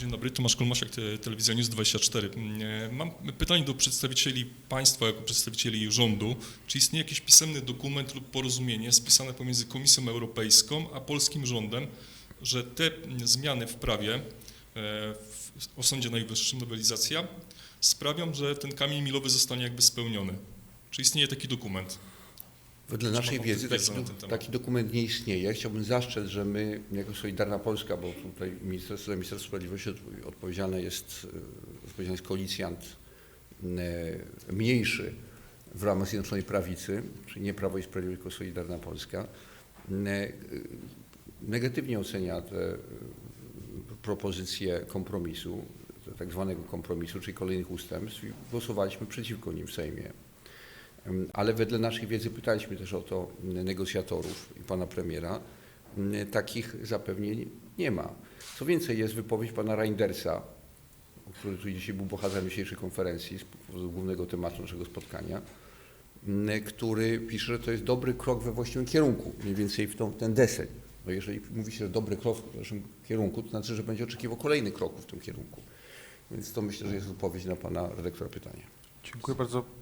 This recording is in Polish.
Dzień dobry, Tomasz Kolmasiak, te- Telewizja News 24. E, Mam pytanie do przedstawicieli państwa, jako przedstawicieli rządu. Czy istnieje jakiś pisemny dokument lub porozumienie spisane pomiędzy Komisją Europejską a polskim rządem, że te zmiany w prawie e, w- o Sądzie Najwyższym, nowelizacja, sprawią, że ten kamień milowy zostanie jakby spełniony? Czy istnieje taki dokument? Wedle naszej wiedzy taki, taki dokument nie istnieje. Chciałbym zastrzec, że my jako Solidarna Polska, bo tutaj Ministerstwo, Ministerstwo Sprawiedliwości odp- odpowiedzialny jest, e, odpowiedzialny jest koalicjant e, mniejszy w ramach Zjednoczonej Prawicy, czyli nie Prawo i Sprawiedliwość, tylko Solidarna Polska, e, negatywnie ocenia te propozycje kompromisu, tak zwanego kompromisu, czyli kolejnych ustępstw i głosowaliśmy przeciwko nim w Sejmie. Ale wedle naszej wiedzy pytaliśmy też o to negocjatorów i pana premiera. Takich zapewnień nie ma. Co więcej, jest wypowiedź pana Reindersa, który tu dzisiaj był bohaterem dzisiejszej konferencji z powodu głównego tematu naszego spotkania, który pisze, że to jest dobry krok we właściwym kierunku, mniej więcej w tą, ten deseń. No jeżeli mówi się, że dobry krok w naszym kierunku, to znaczy, że będzie oczekiwał kolejnych kroków w tym kierunku. Więc to myślę, że jest odpowiedź na pana redaktora pytanie. Dziękuję bardzo.